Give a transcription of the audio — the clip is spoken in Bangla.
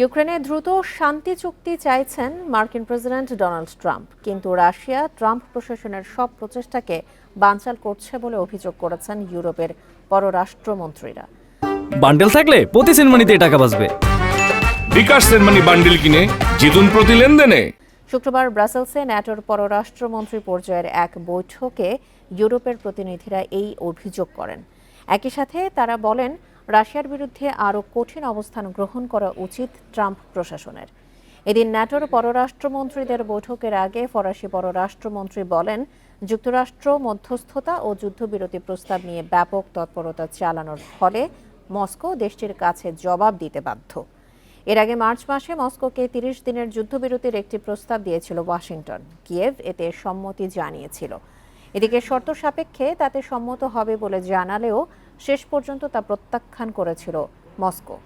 ইউক্রেনে দ্রুত শান্তি চুক্তি চাইছেন মার্কিন প্রেসিডেন্ট ডোনাল্ড ট্রাম্প। কিন্তু রাশিয়া ট্রাম্প প্রশাসনের সব প্রচেষ্টাকে বানচাল করছে বলে অভিযোগ করেছেন ইউরোপের পররাষ্ট্রমন্ত্রীরা। বান্ডেল থাকলে প্রতি সেনমানিতে টাকা বাঁচবে। বিকাশ সেনমানি বান্ডিল কিনে জিতুন প্রতি লেনদেনে। শুক্রবার ব্রাসেলসে ন্যাটোর পররাষ্ট্রমন্ত্রী পর্যায়ের এক বৈঠকে ইউরোপের প্রতিনিধিরা এই অভিযোগ করেন। একই সাথে তারা বলেন রাশিয়ার বিরুদ্ধে আরও কঠিন অবস্থান গ্রহণ করা উচিত ট্রাম্প প্রশাসনের। এদিন ন্যাটোর পররাষ্ট্রমন্ত্রীদের বৈঠকের আগে ফরাসি পররাষ্ট্রমন্ত্রী বলেন, যুক্তরাষ্ট্র মধ্যস্থতা ও যুদ্ধবিরতি প্রস্তাব নিয়ে ব্যাপক তৎপরতা চালানোর ফলে মস্কো দেশটির কাছে জবাব দিতে বাধ্য। এর আগে মার্চ মাসে মস্কোকে তিরিশ দিনের যুদ্ধবিরতির একটি প্রস্তাব দিয়েছিল ওয়াশিংটন, কিয়েভ, এতে সম্মতি জানিয়েছিল। এদিকে শর্ত সাপেক্ষে তাতে সম্মত হবে বলে জানালেও শেষ পর্যন্ত তা প্রত্যাখ্যান করেছিল মস্কো।